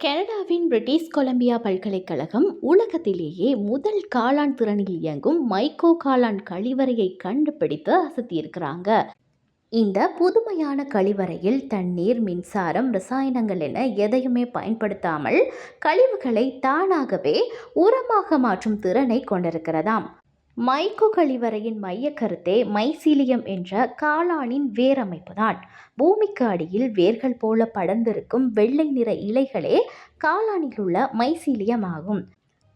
கனடாவின் British Columbia பல்கலைக்கழகம் உலகத்திலேயே முதல் காளான் திறனில் இயங்கும் மைக்கோ காளான் கழிவறையை கண்டுபிடித்து அசத்தியிருக்கிறாங்க. இந்த புதுமையான கழிவறையில் தண்ணீர் மின்சாரம் ரசாயனங்கள் என எதையுமே பயன்படுத்தாமல் கழிவுகளை தானாகவே உரமாக மாற்றும் திறனை கொண்டிருக்கிறதாம். மைக்கோ கழிவறையின் மைய கருத்தே மைசீலியம் என்ற காளானின் வேரமைப்புதான். பூமிக்கு அடியில் வேர்கள் போல படர்ந்திருக்கும் வெள்ளை நிற இலைகளே காளானில் உள்ள மைசீலியம் ஆகும்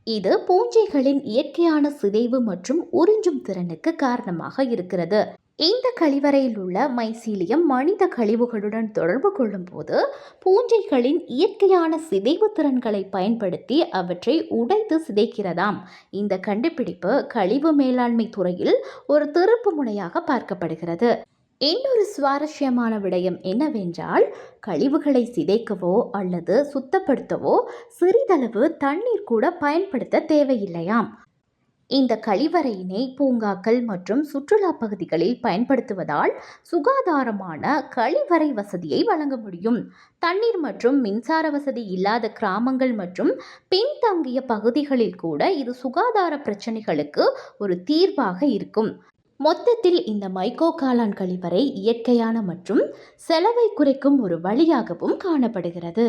இது பூஞ்சைகளின் இயற்கையான சிதைவு மற்றும் உறிஞ்சும் திறனுக்கு காரணமாக இருக்கிறது. இந்த கழிவறையில் உள்ள மைசீலியம் மனித கழிவுகளுடன் தொடர்பு கொள்ளும்போது பூஞ்சைகளின் இயற்கையான சிதைவு திறன்களை பயன்படுத்தி அவற்றை உடைத்து சிதைக்கிறதாம். இந்த கண்டுபிடிப்பு கழிவு மேலாண்மை துறையில் ஒரு திருப்பு முனையாக பார்க்கப்படுகிறது. இன்னொரு சுவாரஸ்யமான விடயம் என்னவென்றால் கழிவுகளை சிதைக்கவோ அல்லது சுத்தப்படுத்தவோ சிறிதளவு தண்ணீர் கூட பயன்படுத்த தேவையில்லையாம். இந்த கழிவறையினை பூங்காக்கள் மற்றும் சுற்றுலா பகுதிகளில் பயன்படுத்துவதால் சுகாதாரமான கழிவறை வசதியை வழங்க முடியும். தண்ணீர் மற்றும் மின்சார வசதி இல்லாத கிராமங்கள் மற்றும் பின்தங்கிய பகுதிகளில் கூட இது சுகாதார பிரச்சனைகளுக்கு ஒரு தீர்வாக இருக்கும். மொத்தத்தில் இந்த மைக்கோ காளான் கழிவறை இயற்கையான மற்றும் செலவை குறைக்கும் ஒரு வழியாகவும் காணப்படுகிறது.